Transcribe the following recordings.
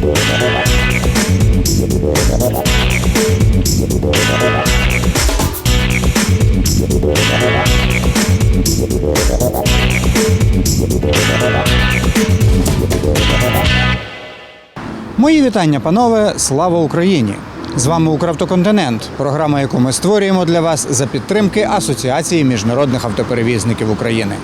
Мої вітання, панове! Слава Україні! З вами Укравтоконтинент, програма, яку ми створюємо для вас за підтримки Асоціації міжнародних автоперевізників України.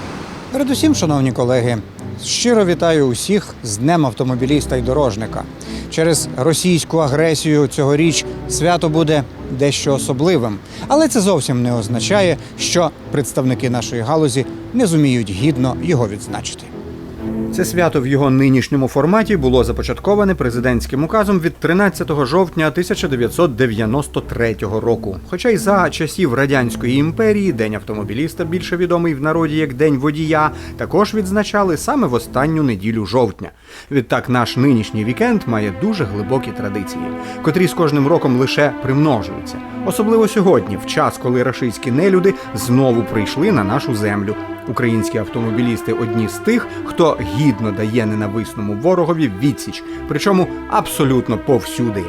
Передусім, шановні колеги, щиро вітаю усіх з Днем автомобіліста і дорожника. Через російську агресію цьогоріч свято буде дещо особливим, але це зовсім не означає, що представники нашої галузі не зуміють гідно його відзначити. Це свято в його нинішньому форматі було започатковане президентським указом від 13 жовтня 1993 року. Хоча й за часів радянської імперії День автомобіліста, більше відомий в народі як День водія, також відзначали саме в останню неділю жовтня. Відтак, наш нинішній вікенд має дуже глибокі традиції, котрі з кожним роком лише примножуються. Особливо сьогодні, в час, коли рашистські нелюди знову прийшли на нашу землю. Українські автомобілісти одні з тих, хто гідно дає ненависному ворогові відсіч, причому абсолютно повсюди.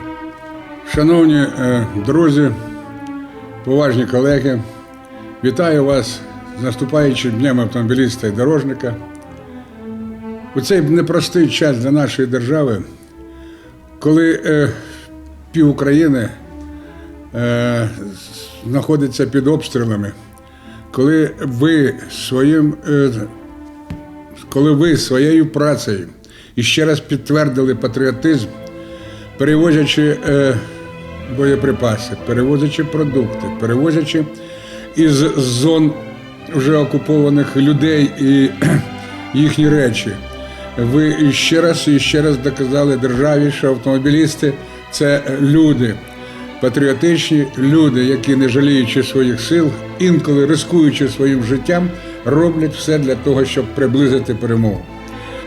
Шановні е, друзі, поважні колеги, вітаю вас з наступаючим днем автомобіліста і дорожника. У цей непростий час для нашої держави, коли е, пів України е, знаходиться під обстрілами, коли ви своїм е, коли ви своєю працею і ще раз підтвердили патріотизм, перевозячи е, боєприпаси, перевозячи продукти, перевозячи із зон вже окупованих людей і їхні речі. Ви ще раз і ще раз доказали державі, що автомобілісти це люди, патріотичні люди, які, не жаліючи своїх сил, інколи рискуючи своїм життям, роблять все для того, щоб приблизити перемогу.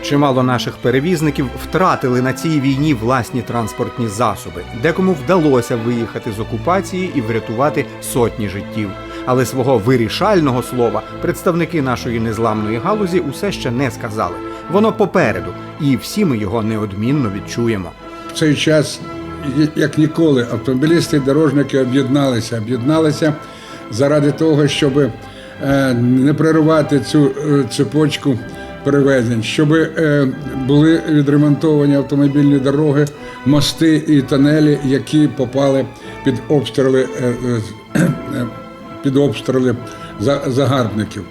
Чимало наших перевізників втратили на цій війні власні транспортні засоби. Декому вдалося виїхати з окупації і врятувати сотні життів. Але свого вирішального слова представники нашої незламної галузі усе ще не сказали. Воно попереду, і всі ми його неодмінно відчуємо. В цей час, як ніколи, автомобілісти і дорожники об'єдналися, об'єдналися заради того, щоб е, не переривати цю е, цепочку перевезень, щоб е, були відремонтовані автомобільні дороги, мости і тунелі, які попали під обстріли, під обстріли за- загарбників.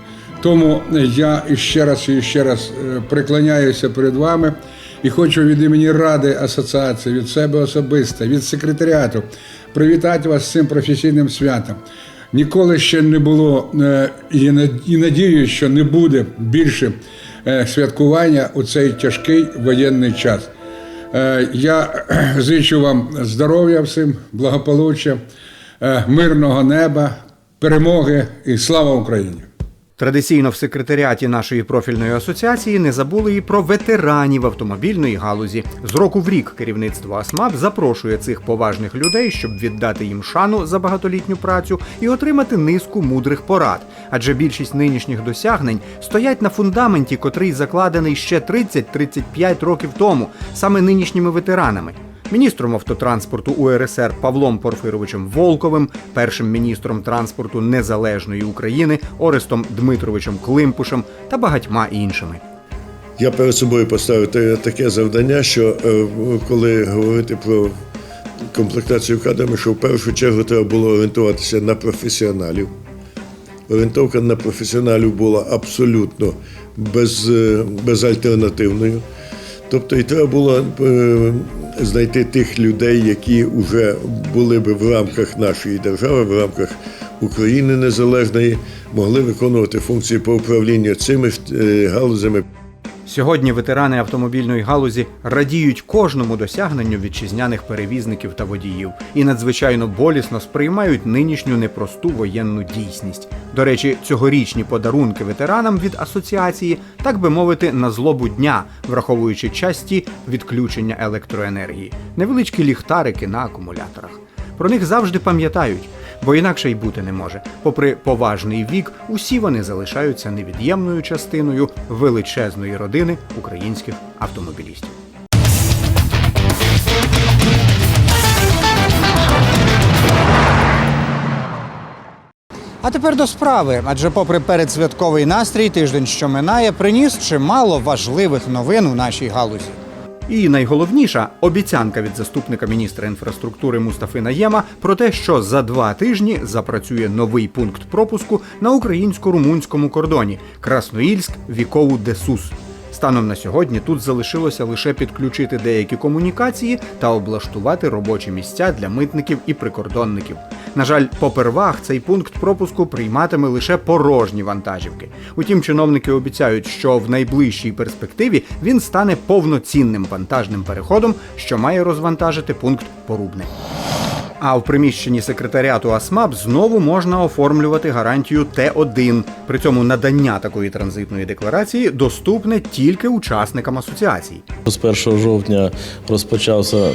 Тому я ще раз і ще раз преклоняюся перед вами і хочу від імені Ради асоціації, від себе особисто, від секретаріату привітати вас з цим професійним святом. Ніколи ще не було е, і на- надію, що не буде більше е, святкування у цей тяжкий воєнний час. Е, Я зичу вам здоров'я всім, благополуччя, мирного неба, перемоги і слава Україні! Традиційно в секретаріаті нашої профільної асоціації не забули і про ветеранів автомобільної галузі. З року в рік керівництво АСМАП запрошує цих поважних людей, щоб віддати їм шану за багатолітню працю і отримати низку мудрих порад. Адже більшість нинішніх досягнень стоять на фундаменті, котрий закладений ще 30-35 років тому, саме нинішніми ветеранами. Міністром автотранспорту УРСР Павлом Порфировичем Волковим, першим міністром транспорту Незалежної України Орестом Дмитровичем Климпушем та багатьма іншими. Я перед собою поставив таке завдання, що е, коли говорити про комплектацію кадрами, що в першу чергу треба було орієнтуватися на професіоналів. Орієнтовка на професіоналів була абсолютно без, е, безальтернативною. Тобто і треба було е, знайти тих людей, які вже були би в рамках нашої держави, в рамках України незалежної, могли виконувати функції по управлінню цими е, галузями. Сьогодні ветерани автомобільної галузі радіють кожному досягненню вітчизняних перевізників та водіїв і надзвичайно болісно сприймають нинішню непросту воєнну дійсність. До речі, цьогорічні подарунки ветеранам від асоціації, так би мовити, на злобу дня, враховуючи часті відключення електроенергії, невеличкі ліхтарики на акумуляторах. Про них завжди пам'ятають, бо інакше й бути не може. Попри поважний вік, усі вони залишаються невід'ємною частиною величезної родини українських автомобілістів. А тепер до справи, адже, попри передсвятковий настрій, тиждень, що минає, приніс чимало важливих новин у нашій галузі. І найголовніша обіцянка від заступника міністра інфраструктури Мустафи Наєма про те, що за два тижні запрацює новий пункт пропуску на українсько-румунському кордоні Красноїльськ Вікову Десус. Станом на сьогодні тут залишилося лише підключити деякі комунікації та облаштувати робочі місця для митників і прикордонників. На жаль, попервах цей пункт пропуску прийматиме лише порожні вантажівки. Утім, чиновники обіцяють, що в найближчій перспективі він стане повноцінним вантажним переходом, що має розвантажити пункт Порубне. А в приміщенні секретаріату АСМАП знову можна оформлювати гарантію Т1. При цьому надання такої транзитної декларації доступне тільки учасникам асоціації. З 1 жовтня розпочався е,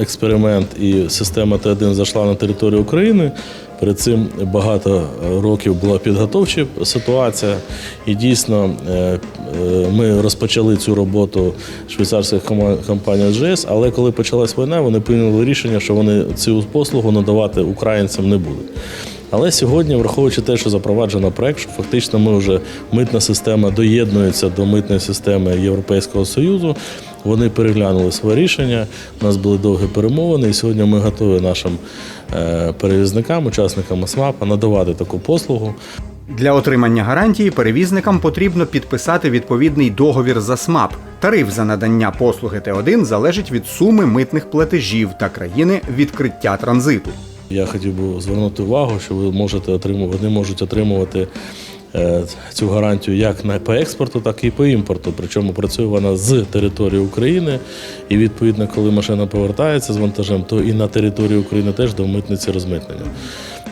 експеримент, і система Т1 зайшла на територію України. Перед цим багато років була підготовча ситуація, і дійсно е, е, ми розпочали цю роботу швейцарських компаній GS, але коли почалась війна, вони прийняли рішення, що вони цю послугу надавати українцям не будуть. Але сьогодні, враховуючи те, що запроваджено проект, що фактично ми вже митна система доєднується до митної системи Європейського Союзу. Вони переглянули своє рішення. У нас були довгі перемовини, і сьогодні ми готові нашим е, перевізникам, учасникам СМАПа надавати таку послугу. Для отримання гарантії перевізникам потрібно підписати відповідний договір за СМАП. Тариф за надання послуги Т1 залежить від суми митних платежів та країни відкриття транзиту. Я хотів би звернути увагу, що ви можете отримувати, вони можуть отримувати е, цю гарантію як на по експорту, так і по імпорту. Причому працює вона з території України. І відповідно, коли машина повертається з вантажем, то і на території України теж до митниці розмитнення.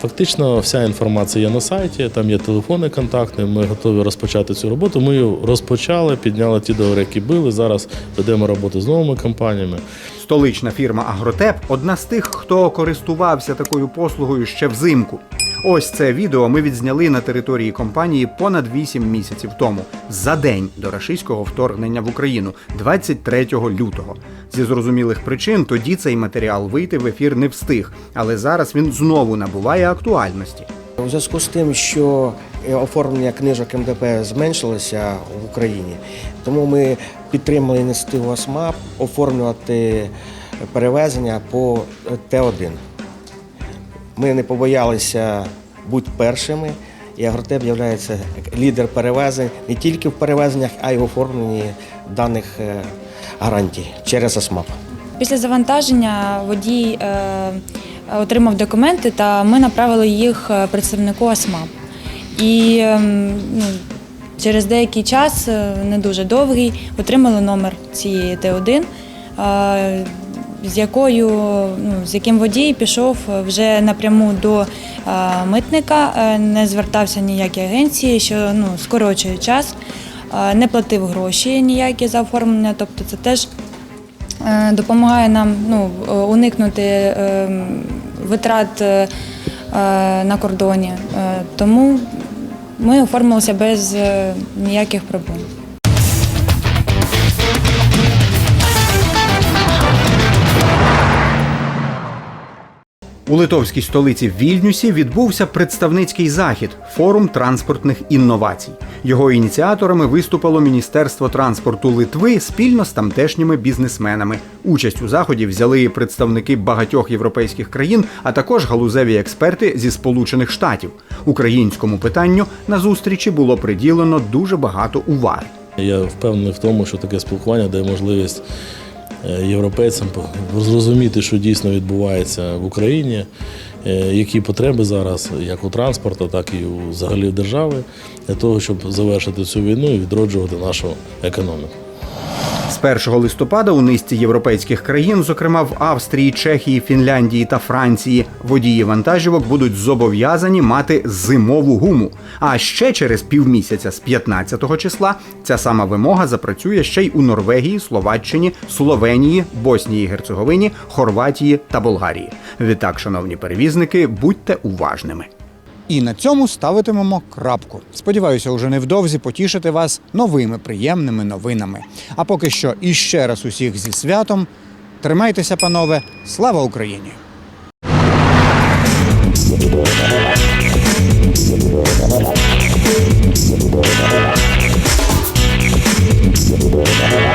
Фактично, вся інформація є на сайті, там є телефони контакти. Ми готові розпочати цю роботу. Ми її розпочали, підняли ті договори, які були. Зараз ведемо роботу з новими компаніями. Столична фірма Агротеп одна з тих, хто користувався такою послугою ще взимку. Ось це відео ми відзняли на території компанії понад 8 місяців тому, за день до рашистського вторгнення в Україну, 23 лютого. Зі зрозумілих причин тоді цей матеріал вийти в ефір не встиг, але зараз він знову набуває актуальності. У зв'язку з тим, що е, оформлення книжок МДП зменшилося в Україні, тому ми підтримали ініціативу ОСМАП оформлювати перевезення по е, Т1. Ми не побоялися бути першими, і Агротеп є лідер перевезень не тільки в перевезеннях, а й в оформленні даних е, гарантій через ОСМАП. Після завантаження водій е, отримав документи, та ми направили їх е, представнику АСМАП. І ем, ну, через деякий час, не дуже довгий, отримали номер цієї Т1, е, з якою ну, з яким водій пішов вже напряму до е, митника, е, не звертався ніякі агенції, що ну, скорочує час, е, не платив гроші ніякі за оформлення. Тобто це теж е, допомагає нам ну, е, уникнути е, витрат е, е, на кордоні. Е, Тому ми оформилися без е, ніяких проблем. У литовській столиці Вільнюсі відбувся представницький захід форум транспортних інновацій. Його ініціаторами виступило Міністерство транспорту Литви спільно з тамтешніми бізнесменами. Участь у заході взяли представники багатьох європейських країн, а також галузеві експерти зі Сполучених Штатів. Українському питанню на зустрічі було приділено дуже багато уваги. Я впевнений в тому, що таке спілкування дає можливість європейцям по- зрозуміти, що дійсно відбувається в Україні, е, які потреби зараз, як у транспорту, так і у взагалі держави, для того, щоб завершити цю війну і відроджувати нашу економіку. З 1 листопада у низці європейських країн, зокрема в Австрії, Чехії, Фінляндії та Франції, водії вантажівок будуть зобов'язані мати зимову гуму. А ще через півмісяця з 15 числа ця сама вимога запрацює ще й у Норвегії, Словаччині, Словенії, Боснії і Герцеговині, Хорватії та Болгарії. Відтак, шановні перевізники, будьте уважними. І на цьому ставитимемо крапку. Сподіваюся, уже невдовзі потішити вас новими приємними новинами. А поки що іще раз усіх зі святом. Тримайтеся, панове, слава Україні! Yeah.